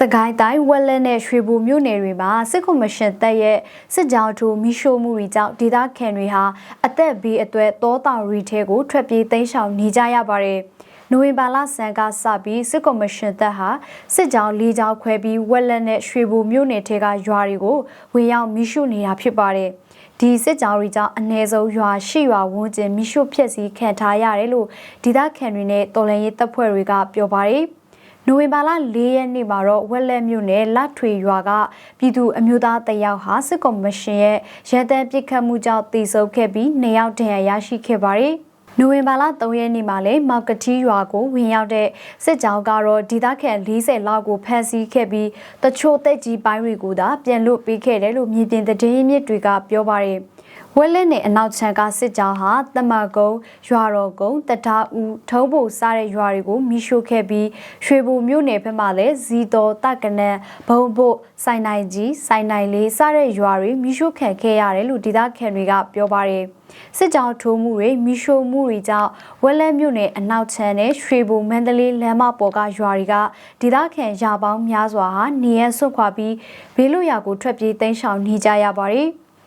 စကိုင်းတိုင်းဝက်လက်နဲ့ရွှေဘိုမြို့နယ်တွေမှာစစ်ကော်မရှင်တပ်ရဲ့စစ်ကြောင်းထိုးမိရှို့မှုတွေကြောင့်ဒေသခံတွေဟာအသက်ဘေးအသွက်တောတောင်ရီထဲကိုထွက်ပြေးတိမ်းရှောင်နေကြရပါတယ်။နိုဝင်ဘာလဆန်ကစပြီးစစ်ကော်မရှင်တပ်ဟာစစ်ကြောင်း၄ကြောင်းခွဲပြီးဝက်လက်နဲ့ရွှေဘိုမြို့နယ်ထဲကရွာတွေကိုဝင်ရောက်မိရှို့နေတာဖြစ်ပါတယ်။ဒီစစ်ကြောင်းတွေကြောင့်အ ਨੇ ဆုံးရွာရှိရွာဝန်းကျင်မိရှုဖျက်ဆီးခံထားရတယ်လို့ဒေသခံတွေနဲ့တော်လှန်ရေးတပ်ဖွဲ့တွေကပြောပါတယ်။ နိုဝင်ဘာလ၄ရက်နေ့မှာတော့ဝက်လက်မြို့နယ်လက်ထွေရွာကပြည်သူအမျိုးသားတယောက်ဟာစစ်ကော်မရှင်ရဲ့ရဲတန်းပစ်ခတ်မှုကြောင့်တေဆုံးခဲ့ပြီး၂ယောက်ဒဏ်ရာရရှိခဲ့ပါတယ်။နိုဝင်ဘာလ3ရက်နေ့မှာလည်းမောက်ကတိရွာကိုဝင်ရောက်တဲ့စစ်ကြောင်းကတော့ဒေသခံ40လောက်ကိုဖမ်းဆီးခဲ့ပြီးတချို့တက်ကြီးပိုင်းတွေကိုသာပြန်လွတ်ပေးခဲ့တယ်လို့မြေပြင်သတင်းမြစ်တွေကပြောပါတယ်။ ဝက်လက်နယ်အနောက်ချမ်းကစစ်ကြောင်းဟာတမကုန်းရွာတော်ကုန်းတထားဦးထုံးဖို့စားတဲ့ရွာတွေကိုမိရှို့ခဲ့ပြီးရွှေဘိုမြို့နယ်ဘက်မှလည်းဇီတော်တကနန်ဘုံဘို့စိုင်နိုင်ကြီးစိုင်နိုင်လေးစားတဲ့ရွာတွေမိရှို့ခံခဲ့ရတယ်လို့ဒေသခံတွေကပြောပါတယ်စစ်ကြောင်းထိုးမှုတွေမိရှို့မှုတွေကြောင့်ဝက်လက်မြို့နယ်အနောက်ချမ်းနဲ့ရွှေဘိုမန္တလေးလမ်းမပေါ်ကရွာတွေကဒေသခံရာပေါင်းများစွာဟာနေရဆွတ်ခွာပြီးဘေးလွတ်ရာကိုထွက်ပြေးတိမ်းရှောင်နေကြရပါတယ်။